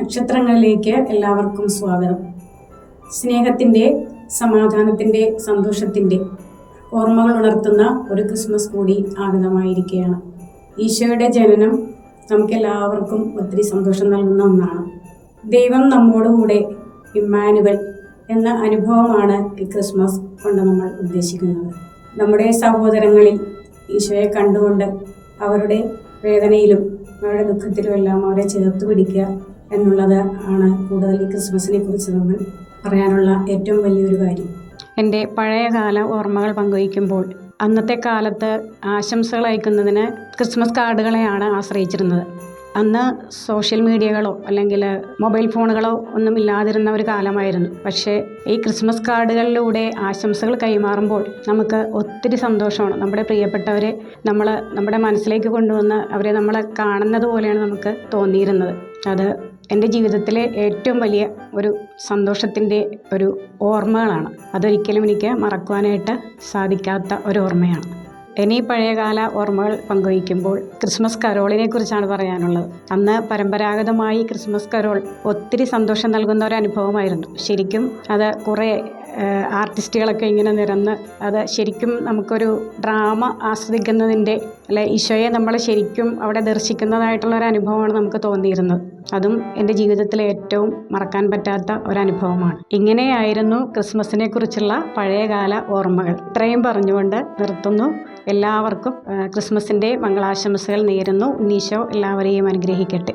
നക്ഷത്രങ്ങളിലേക്ക് എല്ലാവർക്കും സ്വാഗതം. സ്നേഹത്തിന്റെ സമാധാനത്തിന്റെ സന്തോഷത്തിന്റെ ഓർമ്മകൾ ഉണർത്തുന്ന ഒരു ക്രിസ്മസ് കൂടി ആഗതമായിരിക്കുകയാണ്. ഈശോയുടെ ജനനം നമുക്കെല്ലാവർക്കും ഒത്തിരി സന്തോഷം നൽകുന്ന ഒന്നാണ്. ദൈവം നമ്മോടുകൂടെ ഇമ്മാനുവൽ എന്ന അനുഭവമാണ് ഈ ക്രിസ്മസ് കൊണ്ട് നമ്മൾ ഉദ്ദേശിക്കുന്നത്. നമ്മുടെ സഹോദരങ്ങളിൽ ഈശോയെ കണ്ടുകൊണ്ട് അവരുടെ വേദനയിലും അവരുടെ ദുഃഖത്തിലും എല്ലാം അവരെ ചേർത്ത് പിടിക്കുക എന്നുള്ളത് ആണ് കൂടുതൽ ഈ ക്രിസ്മസിനെ കുറിച്ച് നമ്മൾ പറയാനുള്ള ഏറ്റവും വലിയൊരു കാര്യം. എന്റെ പഴയകാല ഓർമ്മകൾ പങ്കുവയ്ക്കുമ്പോൾ അന്നത്തെ കാലത്ത് ആശംസകൾ അയക്കുന്നതിന് ക്രിസ്മസ് കാർഡുകളെയാണ് ആശ്രയിച്ചിരുന്നത്. അന്ന് സോഷ്യൽ മീഡിയകളോ അല്ലെങ്കിൽ മൊബൈൽ ഫോണുകളോ ഒന്നും ഇല്ലാതിരുന്ന ഒരു കാലമായിരുന്നു. പക്ഷേ ഈ ക്രിസ്മസ് കാർഡുകളിലൂടെ ആശംസകൾ കൈമാറുമ്പോൾ നമുക്ക് ഒത്തിരി സന്തോഷമാണ്. നമ്മുടെ പ്രിയപ്പെട്ടവരെ നമ്മൾ നമ്മുടെ മനസ്സിലേക്ക് കൊണ്ടുവന്ന് അവരെ നമ്മളെ കാണുന്നത് പോലെയാണ് നമുക്ക് തോന്നിയിരുന്നത്. അത് എന്റെ ജീവിതത്തിലെ ഏറ്റവും വലിയ ഒരു സന്തോഷത്തിന്റെ ഒരു ഓർമ്മകളാണ്. അതൊരിക്കലും എനിക്ക് മറക്കുവാനായിട്ട് സാധിക്കാത്ത ഒരു ഓർമ്മയാണ്. ഇനി പഴയകാല ഓർമ്മകൾ പങ്കുവയ്ക്കുമ്പോൾ ക്രിസ്മസ് കരോളിനെ കുറിച്ചാണ് പറയാനുള്ളത്. അന്ന് പരമ്പരാഗതമായി ക്രിസ്മസ് കരോൾ ഒത്തിരി സന്തോഷം നൽകുന്ന ഒരു അനുഭവമായിരുന്നു. ശരിക്കും അത് കുറേ ആർട്ടിസ്റ്റുകളൊക്കെ ഇങ്ങനെ നിരന്ന് അത് ശരിക്കും നമുക്കൊരു ഡ്രാമ ആസ്വദിക്കുന്നതിന്റെ അല്ലെ ഈശോയെ നമ്മൾ ശരിക്കും അവിടെ ദർശിക്കുന്നതായിട്ടുള്ള ഒരു അനുഭവമാണ് നമുക്ക് തോന്നിയിരുന്നത്. അതും എന്റെ ജീവിതത്തിലെ ഏറ്റവും മറക്കാൻ പറ്റാത്ത ഒരനുഭവമാണ് ഇങ്ങനെയായിരുന്നു ക്രിസ്മസിനെ കുറിച്ചുള്ള പഴയകാല ഓർമ്മകൾ. ഇത്രയും പറഞ്ഞുകൊണ്ട് നിർത്തുന്നു. എല്ലാവർക്കും ക്രിസ്മസിന്റെ മംഗളാശംസകൾ നേരുന്നു. ഉണ്ണീശോ എല്ലാവരെയും അനുഗ്രഹിക്കട്ടെ.